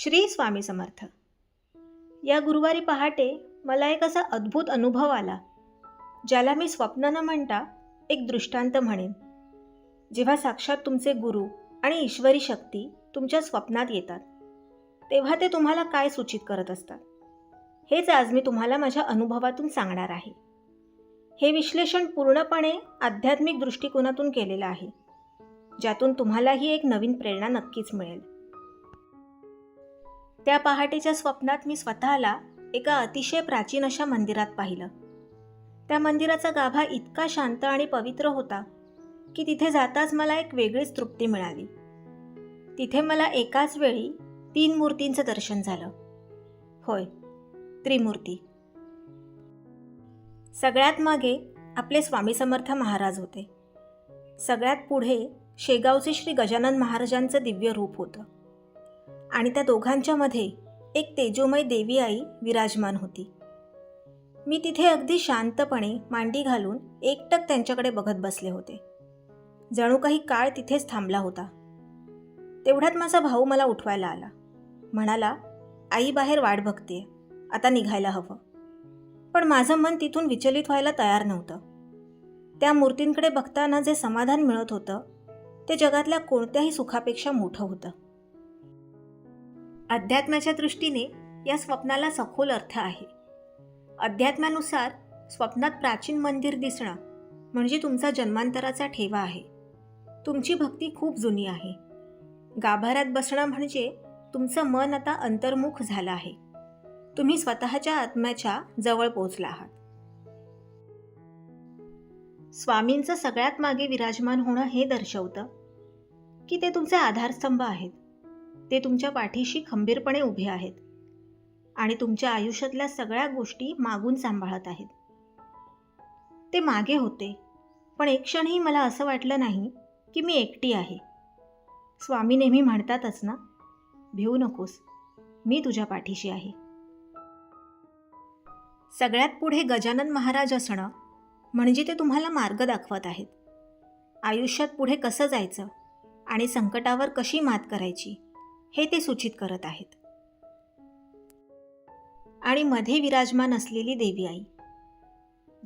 श्री स्वामी समर्थ. या गुरुवारी पहाटे मला एक असा अद्भुत अनुभव आला ज्याला मी स्वप्न न म्हणता एक दृष्टांत म्हणेन. जेव्हा साक्षात तुमचे गुरु आणि ईश्वरी शक्ती तुमच्या स्वप्नात येतात तेव्हा ते तुम्हाला काय सूचित करत असतात? हेच आज मी तुम्हाला माझ्या अनुभवातून सांगणार आहे. हे विश्लेषण पूर्णपणे आध्यात्मिक दृष्टिकोनातून केलेलं आहे ज्यातून तुम्हालाही एक नवीन प्रेरणा नक्कीच मिळेल. त्या पहाटेच्या स्वप्नात मी स्वतःला एका अतिशय प्राचीन अशा मंदिरात पाहिलं. त्या मंदिराचा गाभा इतका शांत आणि पवित्र होता की तिथे जाताच मला एक वेगळीच तृप्ती मिळाली. तिथे मला एकाच वेळी तीन मूर्तींचं दर्शन झालं. होय त्रिमूर्ती. सगळ्यात मागे आपले स्वामी समर्थ महाराज होते. सगळ्यात पुढे शेगावचे श्री गजानन महाराजांचं दिव्य रूप होतं. आणि त्या दोघांच्या मध्ये एक तेजोमय देवी आई विराजमान होती. मी तिथे अगदी शांतपणे मांडी घालून एकटक त्यांच्याकडे बघत बसले होते. जणू काही काळ तिथेच थांबला होता. तेवढ्यात माझा भाऊ मला उठवायला आला. म्हणाला आई बाहेर वाट बघते आता निघायला हवं. पण माझं मन तिथून विचलित व्हायला तयार नव्हतं. त्या मूर्तींकडे बघताना जे समाधान मिळत होतं ते जगातल्या कोणत्याही सुखापेक्षा मोठं होतं. अध्यात्माच्या दृष्टीने या स्वप्नाला सखोल अर्थ आहे. अध्यात्मानुसार स्वप्नात प्राचीन मंदिर दिसणं म्हणजे तुमचा जन्मांतराचा ठेवा आहे. तुमची भक्ती खूप जुनी आहे. गाभाऱ्यात बसणं म्हणजे तुमचं मन आता अंतर्मुख झालं आहे. तुम्ही स्वतःच्या आत्म्याच्या जवळ पोचला आहात. स्वामींचं सगळ्यात मागे विराजमान होणं हे दर्शवतं की ते तुमचे आधारस्तंभ आहेत. ते तुमच्या पाठीशी खंबीरपणे उभे आहेत. आणि तुमच्या आयुष्यातल्या सगळ्या गोष्टी मागून सांभाळत आहेत. ते मागे होते. पण एक क्षणही मला असं वाटलं नाही की मी एकटी आहे. स्वामी नेहमी म्हणतातच ना भिवू नकोस मी तुझ्या पाठीशी आहे. सगळ्यात पुढे गजानन महाराज असणं म्हणजे ते तुम्हाला मार्ग दाखवत आहेत. आयुष्यात पुढे कसं जायचं आणि संकटावर कशी मात करायची? हे ते सूचित करत आहेत. आणि मध्ये विराजमान असलेली देवी आई.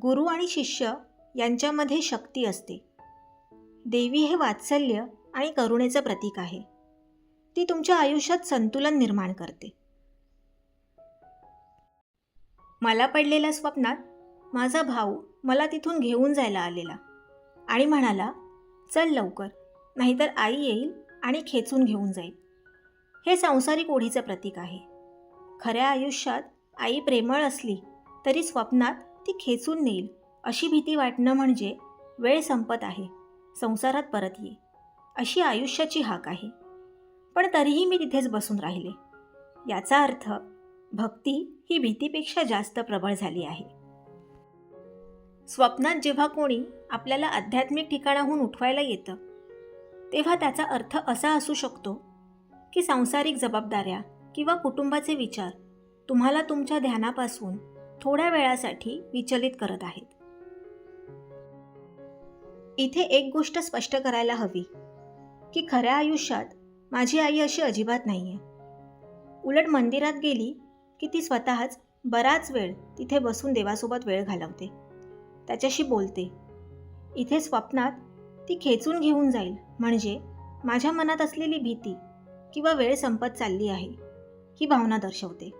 गुरु आणि शिष्य यांच्यामध्ये शक्ती असते. देवी हे वात्सल्य आणि करुणेचं प्रतीक आहे. ती तुमच्या आयुष्यात संतुलन निर्माण करते. मला पडलेल्या स्वप्नात माझा भाऊ मला तिथून घेऊन जायला आलेला आणि म्हणाला चल लवकर नाहीतर आई येईल आणि खेचून घेऊन जाईल. हे सांसारिक ओढीचं प्रतीक आहे. खऱ्या आयुष्यात आई प्रेमळ असली तरी स्वप्नात ती खेचून नेईल अशी भीती वाटणं म्हणजे वेळ संपत आहे संसारात परत ये अशी आयुष्याची हाक आहे. पण तरीही मी तिथेच बसून राहिले. याचा अर्थ भक्ती ही भीतीपेक्षा जास्त प्रबळ झाली आहे. स्वप्नात जेव्हा कोणी आपल्याला आध्यात्मिक ठिकाणाहून उठवायला येतं तेव्हा त्याचा अर्थ असा असू शकतो की सांसारिक जबाबदाऱ्या किंवा कुटुंबाचे विचार तुम्हाला तुमच्या ध्यानापासून थोड्या वेळासाठी विचलित करत आहेत. इथे एक गोष्ट स्पष्ट करायला हवी की खऱ्या आयुष्यात माझी आई अशी अजिबात नाही आहे उलट मंदिरात गेली की ती स्वतःच बराच वेळ तिथे बसून देवासोबत वेळ घालवते. त्याच्याशी बोलते. इथे स्वप्नात ती खेचून घेऊन जाईल म्हणजे माझ्या मनात असलेली भीती किंवा वेळ संपत चालली आहे ही भावना दर्शवते.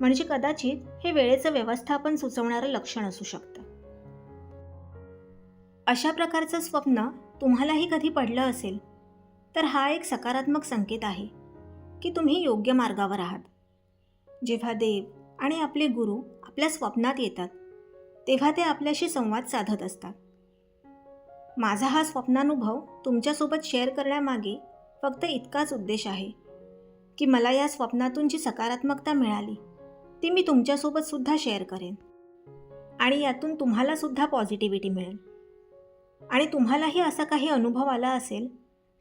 म्हणजे कदाचित हे वेळेचं व्यवस्थापन सुचवणारं लक्षण असू शकतं. अशा प्रकारचं स्वप्न तुम्हालाही कधी पडलं असेल तर हा एक सकारात्मक संकेत आहे की तुम्ही योग्य मार्गावर आहात. जेव्हा देव आणि आपले गुरु आपल्या स्वप्नात येतात तेव्हा ते आपल्याशी संवाद साधत असतात. माझा हा स्वप्नानुभव तुमच्यासोबत शेअर करण्यामागे फक्त इतकाच उद्देश आहे की मला या स्वप्नातून जी सकारात्मकता मिळाली ती मी तुमच्यासोबत सुद्धा शेअर करेन. आणि यातून तुम्हाला सुद्धा पॉझिटिव्हिटी मिळेल. आणि तुम्हालाही असा काही अनुभव आला असेल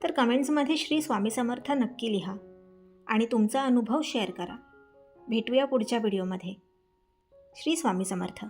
तर कमेंट्समध्ये श्री स्वामी समर्थ नक्की लिहा आणि तुमचा अनुभव शेअर करा. भेटूया पुढच्या व्हिडिओमध्ये. श्री स्वामी समर्थ.